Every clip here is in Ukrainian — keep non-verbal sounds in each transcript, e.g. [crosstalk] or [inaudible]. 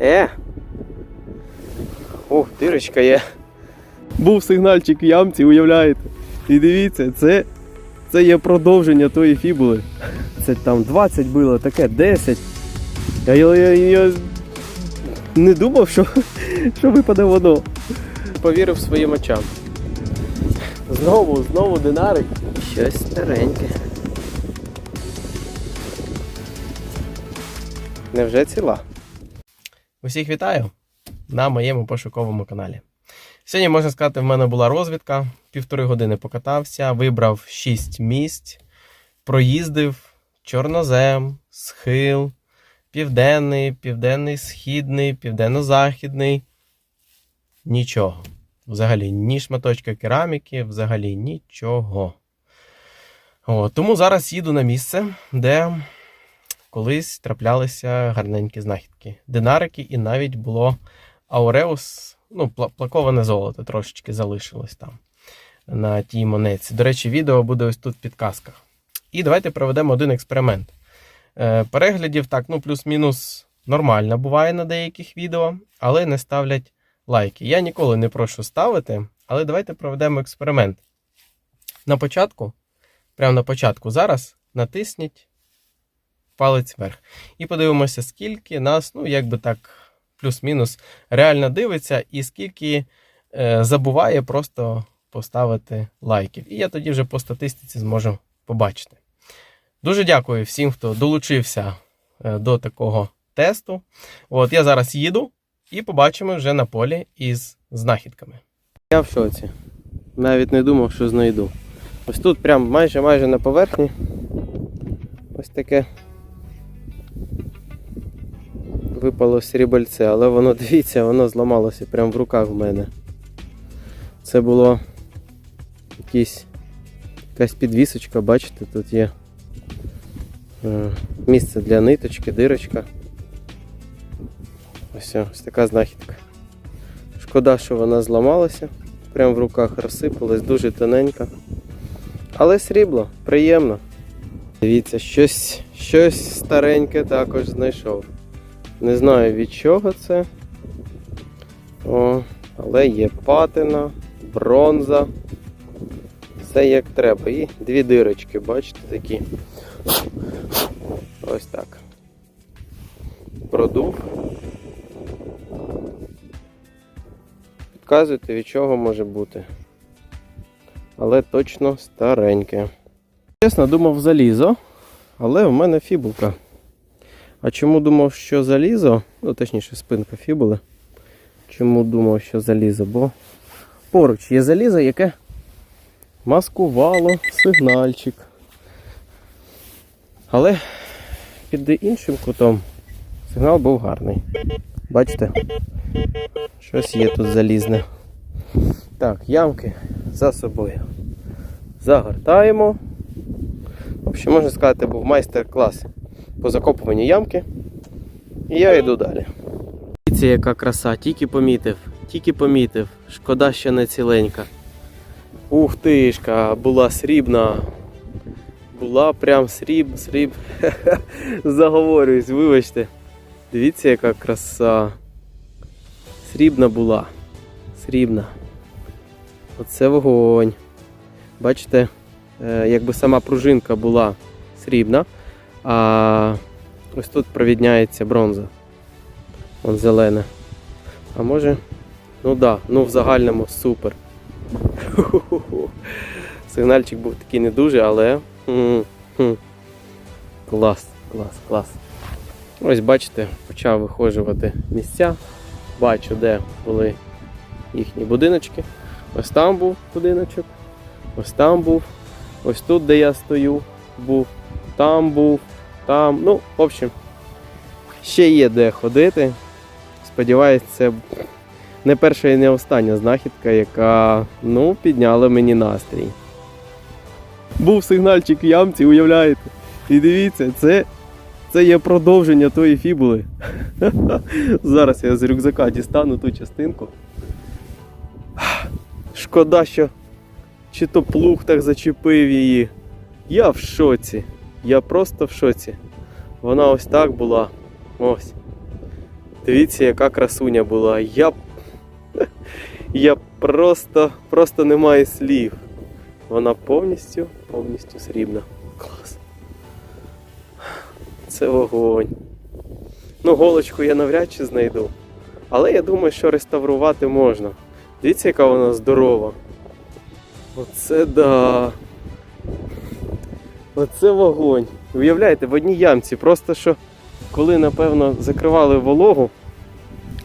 Е. О, дирочка є. Був сигнальчик в ямці, уявляєте? І дивіться, це, це є продовження тої фібули. Це там 20 було, таке 10. Я, я, я, я не думав, що, що випаде воно. Повірив своїм очам. Знову, знову динарик. Щось стареньке. Невже ціла? Усіх вітаю на моєму пошуковому каналі. Сьогодні, можна сказати, в мене була розвідка. Півтори години покатався, вибрав 6 місць, проїздив чорнозем, схил, південний, південний, східний, південно-західний. Нічого. Взагалі, ні шматочка кераміки, взагалі нічого. О, тому зараз їду на місце, де колись траплялися гарненькі знахідки. Динарики, і навіть було ауреус, ну, плаковане золото трошечки залишилось там на тій монетці. До речі, відео буде ось тут в підказках. І давайте проведемо один експеримент. Е, переглядів так, ну, плюс-мінус нормально буває на деяких відео, але не ставлять лайки. Я ніколи не прошу ставити, але давайте проведемо експеримент. На початку, прямо на початку, зараз натисніть палець вверх. І подивимося, скільки нас, ну, якби так, плюс-мінус, реально дивиться, і скільки е, забуває просто поставити лайків. І я тоді вже по статистиці зможу побачити. Дуже дякую всім, хто долучився е, до такого тесту. От я зараз їду і побачимо вже на полі із знахідками. Я в шоці. Навіть не думав, що знайду. Ось тут, прям майже майже на поверхні. Ось таке випало срібальце, але воно, [laughs] дивіться, воно зламалося прямо в руках в мене. Це було якась підвісочка, бачите, тут є е, місце для ниточки, дирочка. Ось, ось така знахідка. Шкода, що вона зламалася, прямо в руках розсипалась, дуже тоненька. Але срібло, приємно. Дивіться, щось, щось стареньке також знайшов. Не знаю від чого це. О, але є патина, бронза. Все як треба. І дві дирочки, бачите, такі. Ось так. Продув. Підказуйте, від чого може бути. Але точно стареньке. Чесно, думав залізо, але в мене фібулка. А чому думав, що залізо? Ну, точніше, спинка фібули. Чому думав, що залізо? Бо поруч є залізо, яке маскувало сигнальчик. Але під іншим кутом сигнал був гарний. Бачите? Щось є тут залізне. Так, ямки за собою. Загортаємо. В общем, можна сказати, був майстер-клас по закопуванню ямки. І я йду далі. Дивіться, яка краса, тільки помітив, тільки помітив. Шкода, що не ціленька. Ух тишка, була срібна. Була прям сріб, сріб. [laughs] Заговорююсь, вибачте. Дивіться, яка краса. Срібна була. Срібна. Оце вогонь. Бачите, е, якби сама пружинка була срібна, а ось тут провідняється бронза. Вон зелена. А може. Ну да, ну в загальному супер. [laughs] Сигнальчик був такий не дуже, але. Клас, клас, клас. Ось бачите, почав виходжувати місця. Бачу, де були їхні будиночки. Ось там був будиночок. Ось там був. Ось тут, де я стою, був. Там був. Там. Ну, в общем, ще є де ходити. Сподіваюсь, це не перша і не остання знахідка, яка ну, підняла мені настрій. Був сигнальчик в ямці, уявляєте? І дивіться, це, це є продовження тої фібули. [laughs] Зараз я з рюкзака дістану ту частинку. Шкода, що чи то плуг так зачепив її. Я в шоці. Я просто в шоці. Вона ось так була. Ось. Дивіться, яка красуня була. Я, [laughs] я просто, просто не маю слів. Вона повністю, повністю срібна. Клас. Це вогонь. Ну, голочку я навряд чи знайду. Але я думаю, що реставрувати можна. Дивіться, яка вона здорова. Оце да. Оце вогонь. Уявляєте, в одній ямці. Просто що коли, напевно, закривали вологу,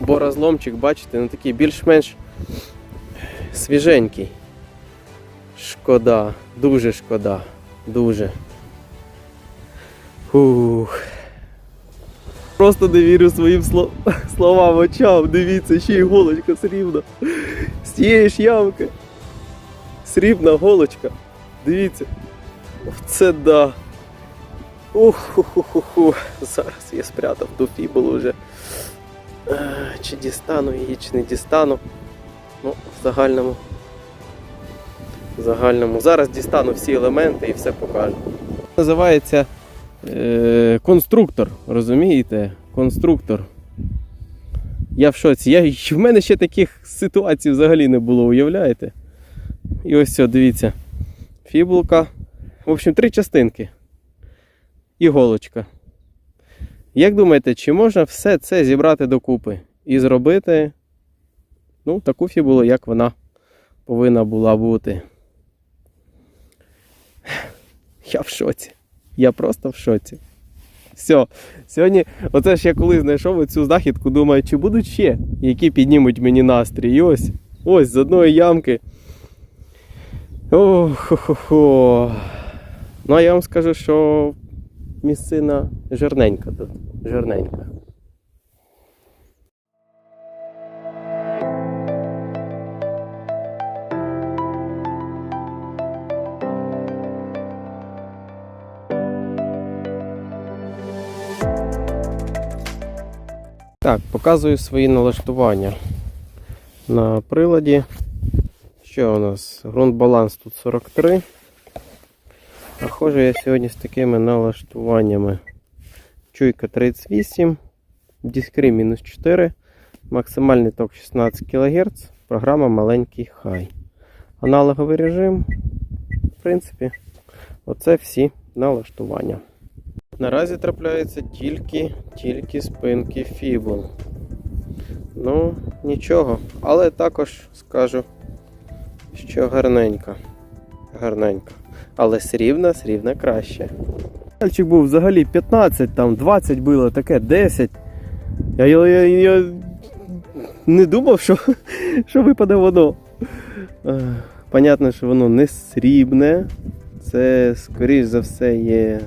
бо розломчик, бачите, ну такий більш-менш свіженький. Шкода, дуже шкода, дуже. Фух. Просто не вірю своїм сло- словам очам. Дивіться, ще й голочка срібна. З тієї ж ямки. Срібна голочка. Дивіться. Це да. Ух-ху-ху-ху. Зараз я спрятав ту фібулу вже. Е, Чи дістану її, чи не дістану. Ну, в загальному. В загальному. Зараз дістану всі елементи і все покажу. Називається е, конструктор, розумієте? Конструктор. Я в шоці. Я, в мене ще таких ситуацій взагалі не було, уявляєте? І ось все, дивіться. Фібулка. В общем, три частинки. Іголочка. Як думаєте, чи можна все це зібрати докупи і зробити ну, таку фібулу, як вона повинна була бути? Я в шоці. Я просто в шоці. Все. Сьогодні, оце ж я коли знайшов цю знахідку, думаю, чи будуть ще, які піднімуть мені настрій. І ось, ось з одної ямки. Ох-хо-хо. Ну, а я вам скажу, що місцина жирненька тут. Жирненька. Так, показую свої налаштування на приладі. Що у нас? Грунт баланс тут 43. А ходжу я сьогодні з такими налаштуваннями. Чуйка 38, дискри мінус 4, максимальний ток 16 кГц, програма маленький хай. Аналоговий режим. В принципі, оце всі налаштування. Наразі трапляються тільки, тільки спинки фібул. Ну, нічого, але також скажу, що гарненька. Гарненька. Але срібна, срібна краще. Пальчик був взагалі 15, там 20 було, таке 10. Я, я, я, я не думав, що, що випаде воно. Понятно, що воно не срібне. Це, скоріш за все, є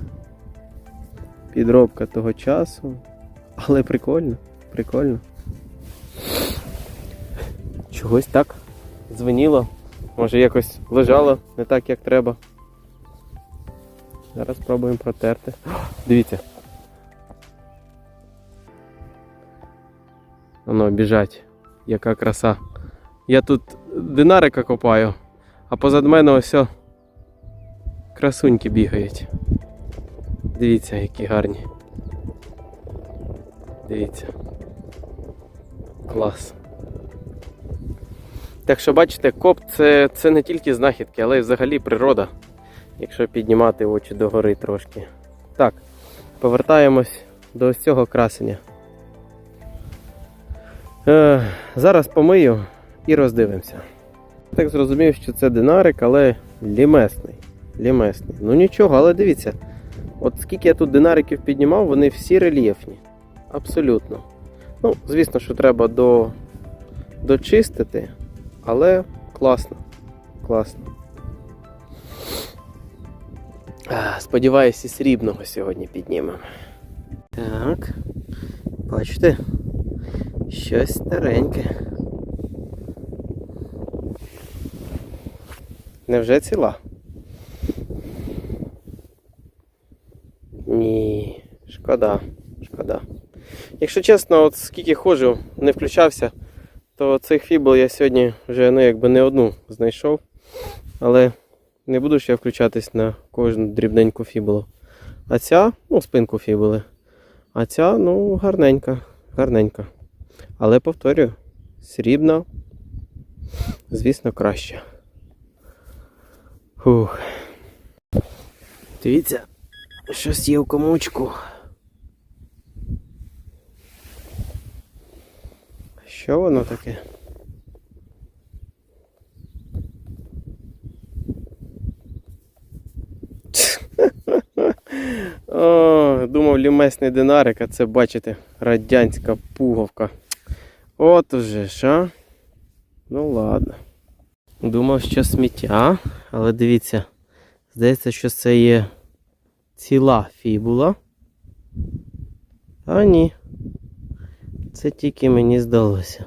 підробка того часу. Але прикольно, прикольно. Чогось так дзвеніло. Може якось лежало не так, як треба. Зараз спробуємо протерти. Дивіться. Воно біжать. Яка краса. Я тут динарика копаю, а позад мене ось красуньки бігають. Дивіться, які гарні. Дивіться. Клас. Так що бачите, коп це, це не тільки знахідки, але й взагалі природа. Якщо піднімати очі догори трошки. Так, повертаємось до ось цього красення. Е, зараз помию і роздивимося. Так зрозумів, що це динарик, але лімесний. Лімесний. Ну нічого, але дивіться, от скільки я тут динариків піднімав, вони всі рельєфні. Абсолютно. Ну, звісно, що треба до... дочистити, але класно. Класно. А, Сподіваюся, і срібного сьогодні піднімемо. Так. Бачите? Щось стареньке. Невже ціла? Ні, шкода, шкода. Якщо чесно, от скільки ходжу, не включався, то цих фібул я сьогодні вже ну, якби не одну знайшов. Але не буду ще включатись на кожну дрібненьку фібулу. А ця, ну, спинку фібули. А ця, ну, гарненька, гарненька. Але повторюю, срібна, звісно, краще. Фух. Дивіться, щось є в комочку. Що воно таке? Думав динарик, а це, бачите, радянська пуговка. От уже ж, а? Ну ладно. Думав, що сміття, але дивіться, здається, що це є ціла фібула. А ні. Це тільки мені здалося.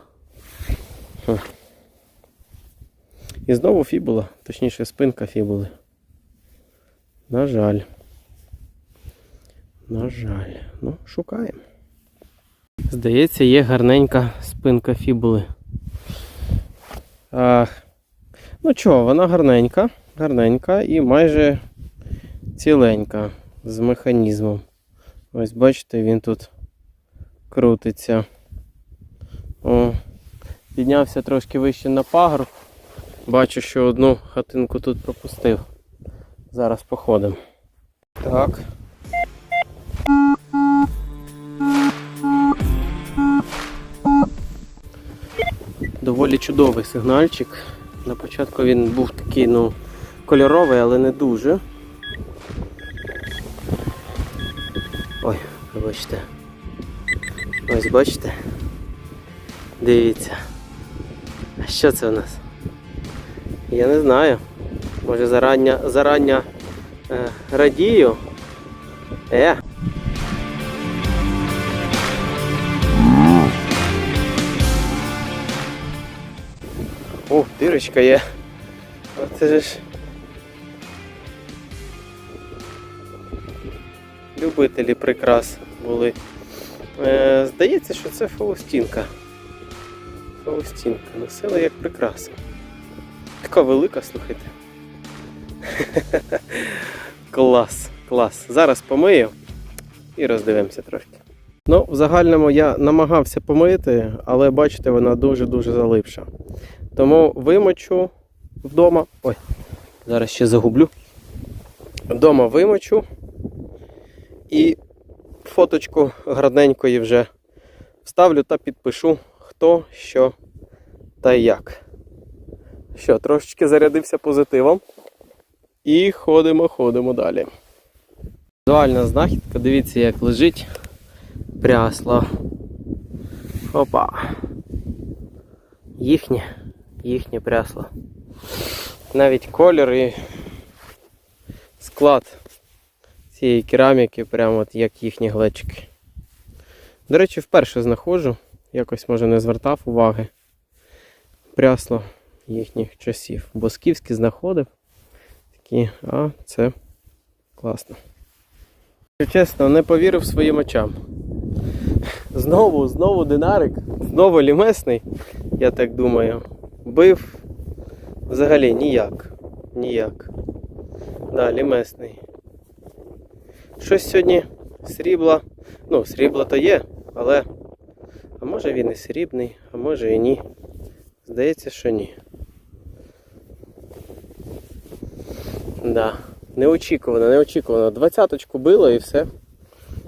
І знову фібула, точніше спинка фібули. На жаль. На жаль. Ну, шукаємо. Здається, є гарненька спинка фібули. А, ну чого, вона гарненька, гарненька і майже ціленька з механізмом. Ось бачите, він тут крутиться. О, піднявся трошки вище на пагорб. Бачу, що одну хатинку тут пропустив. Зараз походимо. Так. Доволі чудовий сигнальчик. На початку він був такий, ну, кольоровий, але не дуже. Ой, вибачте. Ось бачите? Дивіться. А що це у нас? Я не знаю. Може зарання, зарання е, радію. Е. О, є. Оце ж. Любителі прикрас були. Е, здається, що це Фаустінка. Фаустінка. Носила як прикраса. Така велика, слухайте. [laughs] клас, клас. Зараз помию і роздивимося трошки. Ну, в загальному я намагався помити, але бачите, вона дуже-дуже залипша. Тому вимочу вдома. Ой, зараз ще загублю. Вдома вимочу і фоточку гарненької вже вставлю та підпишу, хто, що та як. Що, трошечки зарядився позитивом. І ходимо, ходимо далі. Візуальна знахідка, дивіться, як лежить прясло. Опа. Їхнє, їхнє прясло. Навіть колір і склад цієї кераміки, прямо от як їхні глечики. До речі, вперше знаходжу, якось може не звертав уваги. Прясло їхніх часів. Босківські знаходив. Такі, а це класно. Чесно, не повірив своїм очам. Знову, знову динарик, знову лімесний, я так думаю. Бив взагалі ніяк. Ніяк. Да, лімесний. Щось сьогодні срібла. Ну, срібла то є, але. А може він і срібний, а може і ні. Здається, що ні. Да. Неочікувано, неочікувано. Двадцяточку било і все.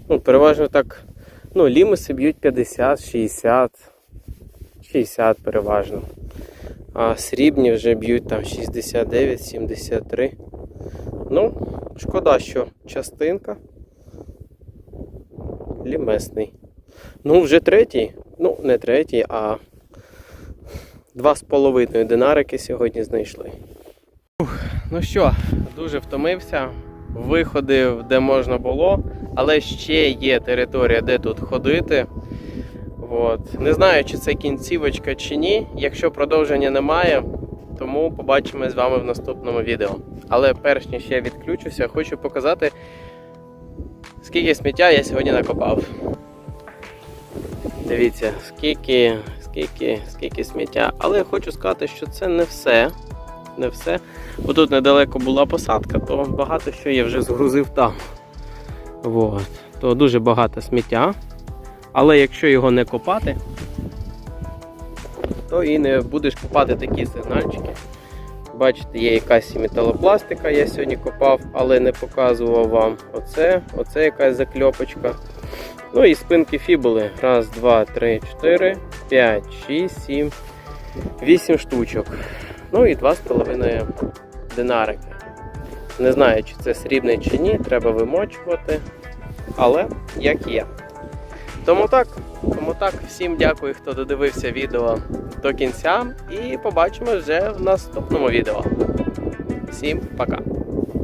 Ну, переважно так. Ну, лімуси б'ють 50, 60, 60 переважно. А срібні вже б'ють там 69, 73. Ну, шкода, що частинка. Лімесний. Ну, вже третій. Ну, не третій, а два з половиною динарики сьогодні знайшли. Ну що, дуже втомився, виходив де можна було, але ще є територія, де тут ходити. От. Не знаю, чи це кінцівочка чи ні. Якщо продовження немає, тому побачимо з вами в наступному відео. Але перш ніж я відключуся, хочу показати, скільки сміття я сьогодні накопав. Дивіться, скільки, скільки, скільки сміття. Але я хочу сказати, що це не все. Не все. Бо тут недалеко була посадка, то багато що я вже згрузив там. От. То дуже багато сміття. Але якщо його не копати, то і не будеш копати такі сигнальчики. Бачите, є якась металопластика, я сьогодні копав, але не показував вам. Оце, оце якась закльопочка. Ну і спинки фібули. Раз, два, три, чотири, п'ять, шість, сім, вісім штучок. Ну і два з половиною динарики. Не знаю, чи це срібний чи ні, треба вимочувати. Але як є. Тому так, тому так, всім дякую, хто додивився відео до кінця. І побачимо вже в наступному відео. Всім пока!